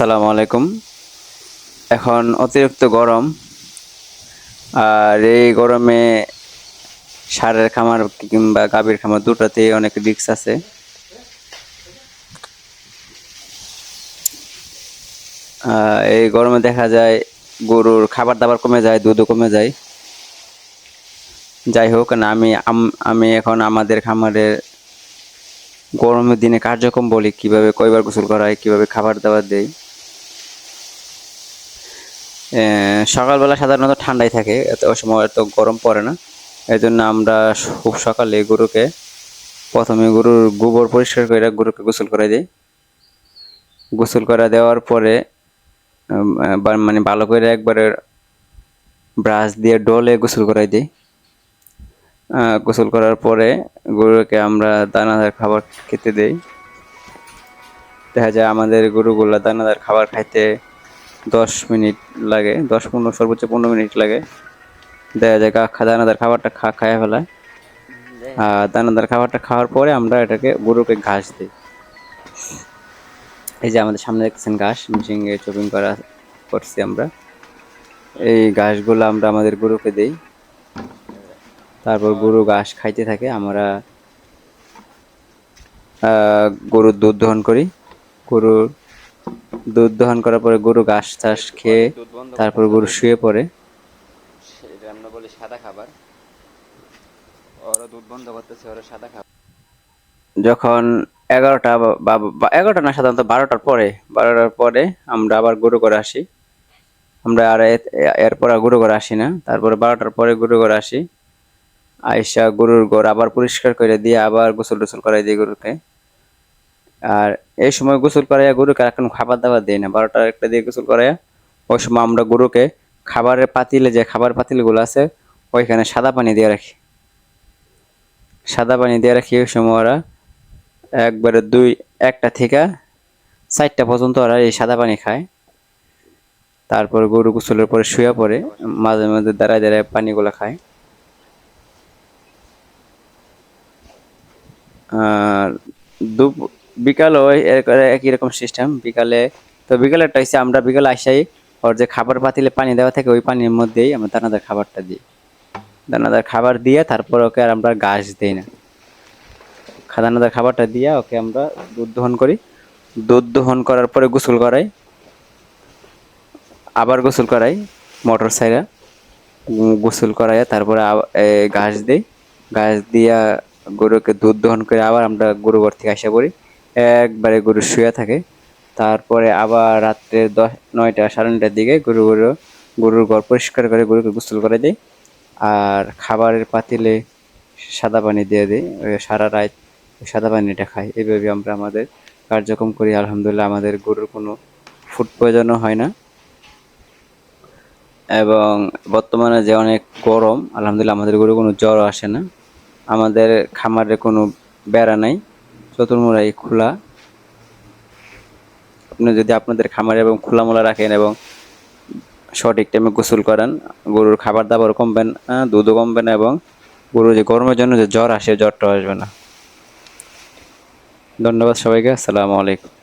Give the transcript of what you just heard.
আসসালামু আলাইকুম। এখন অতিরিক্ত গরম, আর এই গরমে সারের খামার কিংবা গাভীর খামার দুটাতেই অনেক রিস্ক আছে। এই গরমে দেখা যায় গরুর খাবার দাবার কমে যায়, দুধও কমে যায়। যাই হোক, না, আমি আমি এখন আমাদের খামারের গরমের দিনে কার্যক্রম বলি, কীভাবে কয়বার গোসল করা হয় কীভাবে খাবার দাবার দেয়। সকালবেলা সাধারণত ঠান্ডাই থাকে, এত সময় এত গরম পড়ে না। এই জন্য আমরা খুব সকালে গরুকে, প্রথমে গরুর গোবর পরিষ্কার করে গরুকে গোসল করে দিই। গোসল করা দেওয়ার পরে মানে ভালো করে একবারে ব্রাশ দিয়ে ডলে গোসল করাই দিই। গোসল করার পরে গরুকে আমরা দানাদার খাবার খেতে দেই। দেখা যায় আমাদের গরুগুলা দানাদার খাবার খাইতে দশ মিনিট লাগে, দশ পনেরো, সর্বোচ্চ পনেরো মিনিট লাগে। দেখা যায় খা দানাদার খাবারটা খা খাইয়া ফেলায় আর দানাদার খাবারটা খাওয়ার পরে আমরা এটাকে গরুকে ঘাস দিই। এই যে আমাদের সামনে দেখছেন ঘাস মেশিনে চপিং করা করছি আমরা। এই ঘাসগুলো আমরা আমাদের গরুকে দিই। তারপর গরু ঘাস খাইতে থাকে, আমরা গরুর দুধ দহন করি। গরুর দুধ দহন করার পরে গরু ঘাস টাস খেয়ে তারপর গরু শুয়ে পড়ে। আমরা বলি সাদা খাবার। ওরা দুধ বন্ধ করতেছে ওরা সাদা খাবার। যখন এগারোটা বা- এগারোটা না সাধারণত বারোটার পরে বারোটার পরে আমরা আবার গরু করে আসি। আমরা আর এরপর আর গরু করে আসি না। তারপরে বারোটার পরে গরু করে আসি। আইসা গরুর ঘর আবার পরিষ্কার করে দিয়ে আবার গোসল টোসল করাই দিই গরুকে। আর এই সময় গোসল করাইয়া গরুকে এখন খাবার দাবার দিই না। বারোটা একটা দিয়ে গোসল করাইয়া ওই সময় আমরা গরুকে খাবারের পাতিলে যে খাবার পাতিলগুলো আছে, ওইখানে সাদা পানি দিয়ে রাখি। সাদা পানি দিয়ে রাখি ওই সময় ওরা একবারে দুই, একটা থেকে চারটা পর্যন্ত ওরা এই সাদা পানি খায়। তারপর গরু গোসলের পরে শুয়ে পড়ে, মাঝে মাঝে দাঁড়ায় দাঁড়ায় পানিগুলো খায়। আর দুপ বিকালও একই রকম সিস্টেম বিকালে, তো বিকালেরটা হচ্ছে আমরা বিকালে আসাই ওর যে খাবার পাতিলে পানি দেওয়া থাকে, ওই পানির মধ্যেই আমরা দানাদার খাবারটা দিই। দানাদার খাবার দিয়ে তারপর ওকে আর আমরা ঘাস দিই না। খা- দানাদার খাবারটা দিয়ে ওকে আমরা দুধ দহন করি। দুধ দহন করার পরে গোসল করাই। আবার গোসল করাই, মোটর সাইরা গোসল করাইয়া তারপরে ঘাস দিই। ঘাস দিয়া গরুকে দুধ দহন করে আবার আমরা গরু ঘর থেকে আসা পড়ি। একবারে গরু শুয়ে থাকে। তারপরে আবার রাত্রে দশ, নয়টা, সাড়ে নয়টার দিকে গরু গরু, গরুর ঘর পরিষ্কার করে গরুকে গোসল করে দিই আর খাবারের পাতিলে সাদা পানি দিয়ে দিই সারা রাত সাদা পানিটা খাই এইভাবে আমরা আমাদের কার্যক্রম করি। আলহামদুলিল্লাহ আমাদের গরুর কোনো ফুড প্রয়োজনও হয় না। এবং বর্তমানে যে অনেক গরম, আলহামদুলিল্লাহ আমাদের গরু কোনো জ্বর আসে না। আমাদের খামারে কোনো বেড়া নাই। চতুর্মুড়াই খোলা। আপনি যদি আপনাদের খামারে এবং খোলামোলা রাখেন এবং সঠিক টাইমে গোসল করেন, গরুর খাবার দাবার কমবেন দুধও কমবে না এবং গরুর যে গরমের জন্য যে জ্বর আসে জ্বরটা আসবে না। ধন্যবাদ সবাইকে, আসসালামু আলাইকুম।